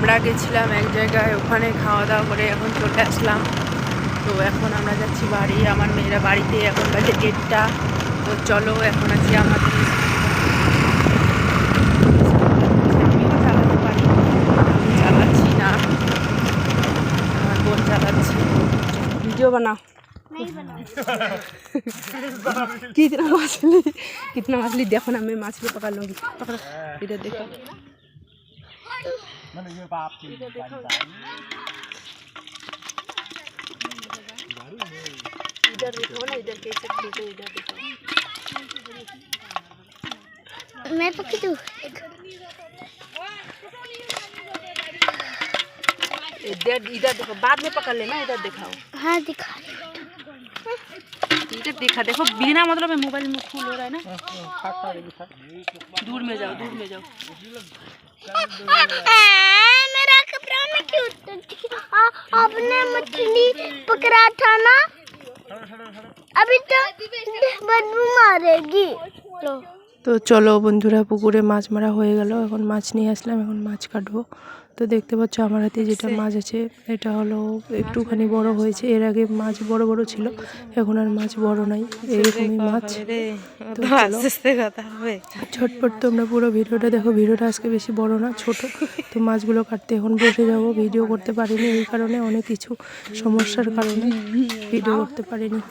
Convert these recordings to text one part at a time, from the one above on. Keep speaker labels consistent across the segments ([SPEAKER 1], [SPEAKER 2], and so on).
[SPEAKER 1] আমরা গেছিলাম এক জায়গায় ওখানে খাওয়া দাওয়া করে এখন চলে আসলাম তো এখন আমরা যাচ্ছি বাড়ি আমার মেয়েরা বাড়িতে এখন বাজে ডেটটা তো চলো এখন আছি আমাদের আমিও চালাতে পারি আমি চালাচ্ছি না আমার বোন চালাচ্ছে वीडियो बना कितना मछली कितना मछली देखो ना मैं मछली पकड़ लूंगी पकड़ो इधर देखो इधर देखो ना इधर कैसे इधर देखो।
[SPEAKER 2] मैं पकड़ू
[SPEAKER 1] इधर इधर देखो बाद में पकड़ लेना इधर दिखाओ।
[SPEAKER 2] हाँ दिखा।
[SPEAKER 1] इधर देखा देखो बिना मतलब में मोबाइल में फूल हो रहा है ना। दूर में जाओ दूर में जाओ।
[SPEAKER 2] मेरा कपड़ा में क्यों आपने मछली पकड़ा था ना? अभी तो बदबू मारेगी। लो।
[SPEAKER 3] তো চলো বন্ধুরা পুকুরে মাছ মারা হয়ে গেল। এখন মাছ নিয়ে আসলাম এখন মাছ কাটবো। তো দেখতে পাচ্ছ আমার হাতে যেটা মাছ আছে এটা হলো একটুখানি বড় হয়েছে। এর আগে মাছ বড় বড় ছিল এখন আর মাছ বড় নাই। এরকমই মাছ।
[SPEAKER 1] কথা
[SPEAKER 3] তোমরা পুরো ভিডিওটা দেখো। ভিডিওটা আজকে বেশি বড় না ছোট। তো মাছগুলো কাটতে এখন বসে যাব। ভিডিও করতে পারিনি এই কারণে অনেক কিছু সমস্যার কারণে ভিডিও করতে পারিনি।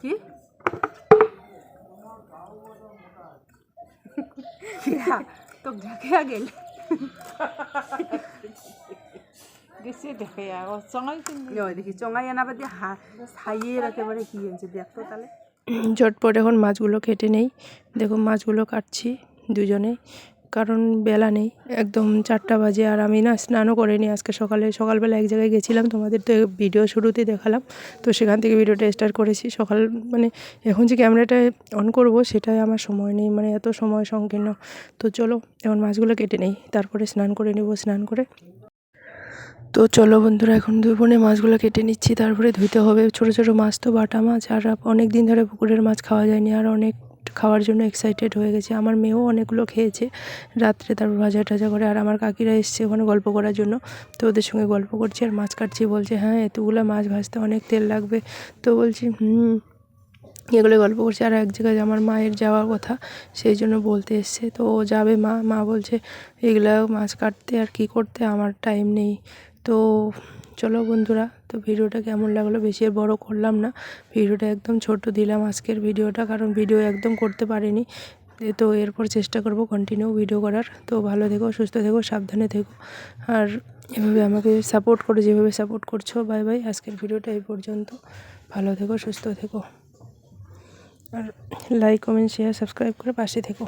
[SPEAKER 1] কি তো ঢাকে গেল
[SPEAKER 4] গেছে দেখে আর চঙাই
[SPEAKER 1] দেখি চঙাই আনা বাদে হাইয়ের একেবারে কি হয়েছে দেখতো তাহলে
[SPEAKER 3] ঝটপট এখন মাছগুলো কেটে নেই দেখো মাছগুলো কাটছি দুজনে কারণ বেলা নেই, একদম চারটা বাজে আর আমি না স্নানও করিনি আজকে সকালে। সকালবেলা এক জায়গায় গেছিলাম, তোমাদের তো ভিডিও শুরুতেই দেখালাম। তো সেখান থেকে ভিডিওটা স্টার্ট করেছি। সকাল মানে এখন যে ক্যামেরাটা অন করব সেটাই আমার সময় নেই মানে এত সময় সংকীর্ণ। তো চলো, এখন মাছগুলো কেটে নেই, তারপরে স্নান করে নেব, স্নান করে। তো চলো বন্ধুরা, এখন দুই বোনে মাছগুলো কেটে নিচ্ছি, তারপরে ধুইতে হবে। ছোট ছোট মাছ তো বাটা মাছ, আর অনেক দিন ধরে পুকুরের মাছ খাওয়া যায়নি, আর অনেক খাওয়ার জন্য এক্সাইটেড হয়ে গেছে। আমার মেয়েও অনেকগুলো খেয়েছে। রাত্রে তারপর ভাজা টাজা করে আর আমার কাকিরা এসছে ওখানে গল্প করার জন্য। তো ওদের সঙ্গে গল্প করছি আর মাছ কাটছি। বলছে হ্যাঁ এতগুলো মাছ ভাজতে অনেক তেল লাগবে। তো বলছি, হুম। এগুলো গল্প করছে। আর এক জায়গায় আমার মায়ের যাওয়ার কথা সেই জন্য বলতে এসছে। তো ও যাবে মা। মা বলছে, এগুলো মাছ কাটতে আর কি করতে? আমার টাইম নেই। তো চলো বন্ধুরা তো ভিডিওটা কেমন লাগল বেশি আর বড় করলাম না। ভিডিওটা একদম ছোট দিলাম আজকের ভিডিওটা কারণ ভিডিও একদম করতে পারিনি। তো এরপর চেষ্টা করব কন্টিনিউ ভিডিও করার। তো ভালো থেকো সুস্থ থেকো সাবধানে থেকো। আর এভাবে আমাকে সাপোর্ট করো যেভাবে সাপোর্ট করছ বাই বাই আজকের ভিডিওটা এই পর্যন্ত। ভালো থেকো সুস্থ থেকো। আর লাইক কমেন্ট শেয়ার সাবস্ক্রাইব করে পাশে থেকো।